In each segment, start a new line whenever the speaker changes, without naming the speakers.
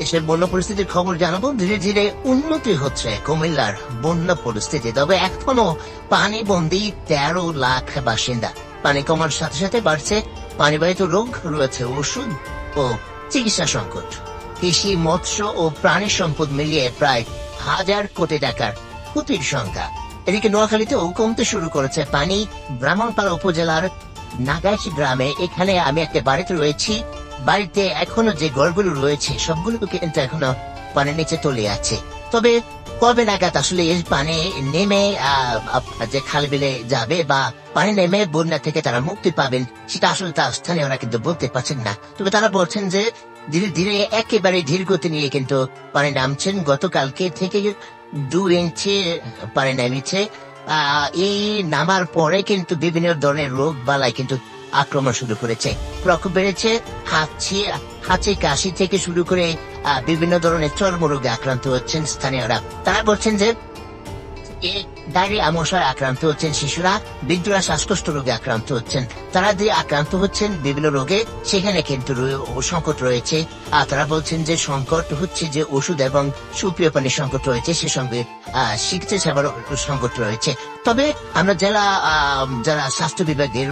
এসে বন্যা পরিস্থিতির খবর জানাব। ধীরে ধীরে উন্নতি হচ্ছে কুমিল্লার বন্যা পরিস্থিতি। তবে এখনও পানি বন্দি তেরো লাখ বাসিন্দা। পানি কমার সাথে সাথে বাড়ছে পানিবাহিত রোগ, রয়েছে ওষুধ ও চিকিৎসা সংকট। কৃষি, মৎস্য ও প্রাণী সম্পদ মিলিয়ে প্রায় হাজার কোটি টাকার ক্ষতির সংখ্যা। এদিকে নোয়াখালীতেও কমতে শুরু করেছে পানি। ব্রাহ্মণপাড়া উপজেলার নাগাইশ গ্রামে এখানে আমি একটা বাড়িতে রয়েছি। বাড়িতে এখনও যে ঘরগুলো রয়েছে সবগুলো কিন্তু এখনও পানির নিচে তলে আছে। তবে কবে নাগাদ আসলে এই পানি নেমে যে খাল বিলে যাবে বা পানি নেমে বন্যা থেকে তারা মুক্তি পাবেন, সেটা আসলে তার স্থানীয়রা কিন্তু বলতে পারছেন না। তবে তারা বলছেন যে, ধীরে ধীরে একেবারে ধীর গতি নিয়ে কিন্তু পানি নামছেন। গতকালকে থেকে দু ইঞ্চি পানি নেমেছে। এই নামার পরে কিন্তু বিভিন্ন ধরনের রোগ বালাই কিন্তু আক্রমণ শুরু করেছে। প্রকোপ বেড়েছে হাঁচি হাঁচি কাশি থেকে শুরু করে বিভিন্ন ধরনের চর্মরোগে আক্রান্ত হচ্ছেন স্থানীয়রা। তারা বলছেন যে এই ডায়রিয়া মশায় আক্রান্ত হচ্ছেন শিশুরা, বৃদ্ধরা শ্বাসকষ্ট রোগে আক্রান্ত হচ্ছেন। তারা যে আক্রান্ত হচ্ছেন, বিভিন্ন রোগে, সেখানে কিন্তু সংকট রয়েছে। আর তারা বলছেন যে সংকট হচ্ছে যে ওষুধ এবং সুপ্রিয় পানির সংকট রয়েছে, সে সঙ্গে চিকিৎসা সেবার সংকট রয়েছে। তবে আমরা যারা যারা স্বাস্থ্য বিভাগের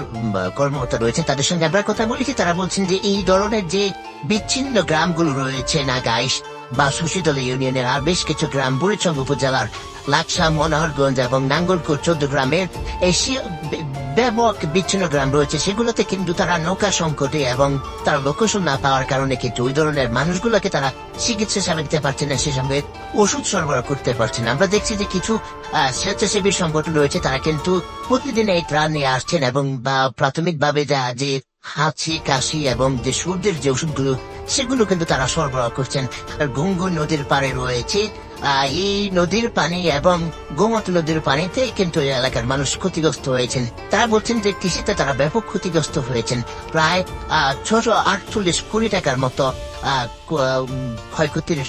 কর্মকর্তা রয়েছে তাদের সঙ্গে আমরা কথা বলেছি। তারা বলছেন যে এই ধরনের যে বিচ্ছিন্ন গ্রামগুলো রয়েছে না গাইস বা সুশীতল ইউনিয়নের আর বেশ কিছু গ্রাম বুড়িচং উপজেলার লাকসা মনোহরগঞ্জ এবং নাঙ্গলকোট চোদ্দ গ্রামের এই ব্যাপক বিচ্ছিন্ন গ্রাম রয়েছে। সেগুলোতে কিন্তু তারা নৌকা সংকটে এবং তারা লোকেশন না পাওয়ার কারণে কিন্তু ওই ধরনের মানুষগুলোকে তারা চিকিৎসা সেবা দিতে পারছে না, সে সঙ্গে ওষুধ সরবরাহ করতে পারছে না। আমরা দেখছি যে কিছু স্বেচ্ছাসেবী সংগঠন রয়েছে, তারা কিন্তু প্রতিদিন এই ত্রাণ নিয়ে আসছেন এবং বা প্রাথমিকভাবে যা যে হাঁচি, কাশি এবং যে সূর্যের যে ওষুধগুলো, সেগুলো কিন্তু তারা সরবরাহ করছেন। গঙ্গু নদীর পাড়ে রয়েছে। এই নদীর পানি এবং গোমত নদীর পানিতে কিন্তু এলাকার মানুষ ক্ষতিগ্রস্ত হয়েছেন। তারা বলছেন যে কৃষিতে তারা ব্যাপক ক্ষতিগ্রস্ত হয়েছেন। প্রায় ছশো আটচল্লিশ কোটি টাকার মতো ক্ষয়ক্ষতির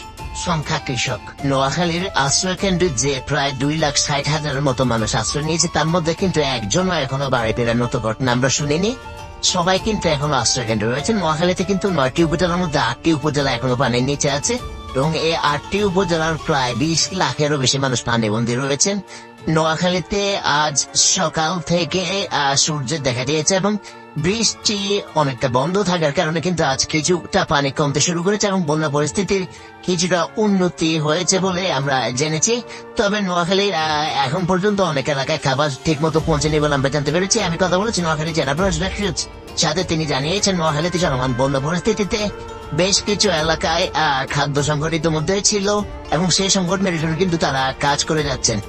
সংখ্যা কৃষক। নোয়াখালীর আশ্রয় কেন্দ্রে যে প্রায় দুই লাখ ষাট হাজারের মতো মানুষ আশ্রয় নিয়েছে, তার মধ্যে কিন্তু একজনও এখনও বাড়ি ফেরার মতো ঘটনা আমরা শুনিনি। সবাই কিন্তু এখনও আশ্রয় কেন্দ্রে রয়েছেন। মহাখালীতে কিন্তু নয়টি উপজেলার মধ্যে আটটি উপজেলা এখনও পানির নিচে আছে। এবং এই আটটি উপজেলার প্রায় বিশ লাখেরও বেশি মানুষ পানিবন্দী রয়েছেন। নোয়াখালীতে আজ সকাল থেকে আহ, সূর্যের দেখা দিয়েছে এবং বৃষ্টি অনেকটা বন্ধ থাকার কারণে কিন্তু আজ কিছুটা পানি কমতে শুরু করেছে এবং বন্যা পরিস্থিতির কিছুটা উন্নতি হয়েছে বলে আমরা জেনেছি। তবে নোয়াখালীর এখন পর্যন্ত অনেক এলাকায় খাবার ঠিক মতো পৌঁছেনি বলে আমরা জানতে পেরেছি। আমি কথা বলেছি নোয়াখালী জেলা প্রশাসক সাথে তিনি জানিয়েছেন মহালেতি জনমান বন্যা পরিস্থিতিতে বেশ কিছু এলাকায় খাদ্য সংগঠিত মধ্যে ছিল এবং সেই জন্য কিন্তু তারা কাজ করে যাচ্ছেন।